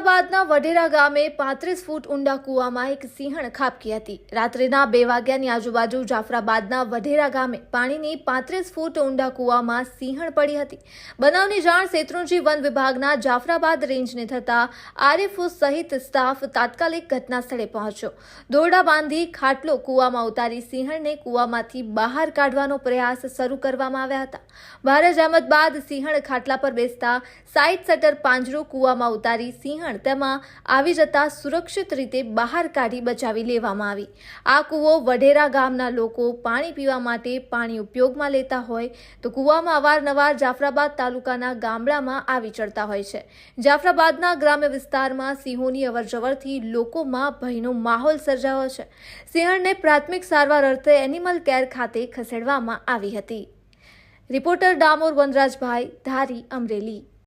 જાફરાબાદના વઢેરા ગામે પાંત્રીસ ફૂટ ઊંડા કૂવામાં એક સિંહણ ખાબકી હતી. રાત્રિના બે વાગ્યાની આજુબાજુ જાફરાબાદના વઢેરા ગામે પાણીની પાંત્રીસ ફૂટ ઊંડા કૂવામાં સિંહણ પડી હતી. બનાવની જાણ શેત્રુંજી વન વિભાગના જાફરાબાદ રેન્જને થતાં આરએફઓ સહિત સ્ટાફ તાત્કાલિક ઘટના સ્થળે પહોંચ્યો. દોરડા બાંધી ખાટલો કૂવામાં ઉતારી સિંહણને કૂવામાંથી બહાર કાઢવાનો પ્રયાસ શરૂ કરવામાં આવ્યા હતા. ભારે જહેમત બાદ સિંહણ ખાટલા પર બેસતા સાઇડ શટર પાંજરું કૂવામાં ઉતારી સિંહણ તેમાં આવી જતા સુરક્ષિત રીતે બહાર કાઢી બચાવી લેવામાં આવી. આ કૂવો વઢેરા ગામના લોકો પાણી પીવા માટે પાણી ઉપયોગમાં લેતા હોય તો કૂવામાં અવારનવાર જાફરાબાદ તાલુકાના ગામડામાં આવી ચડતા હોય છે. જાફરાબાદના ગ્રામ્ય વિસ્તારમાં સિંહોની અવરજવરથી લોકોમાં ભયનો માહોલ સર્જાયો છે. સિંહણને પ્રાથમિક સારવાર અર્થે એનિમલ કેર ખાતે ખસેડવામાં આવી હતી. રિપોર્ટર ડામોર વનરાજભાઈ, ધારી, અમરેલી.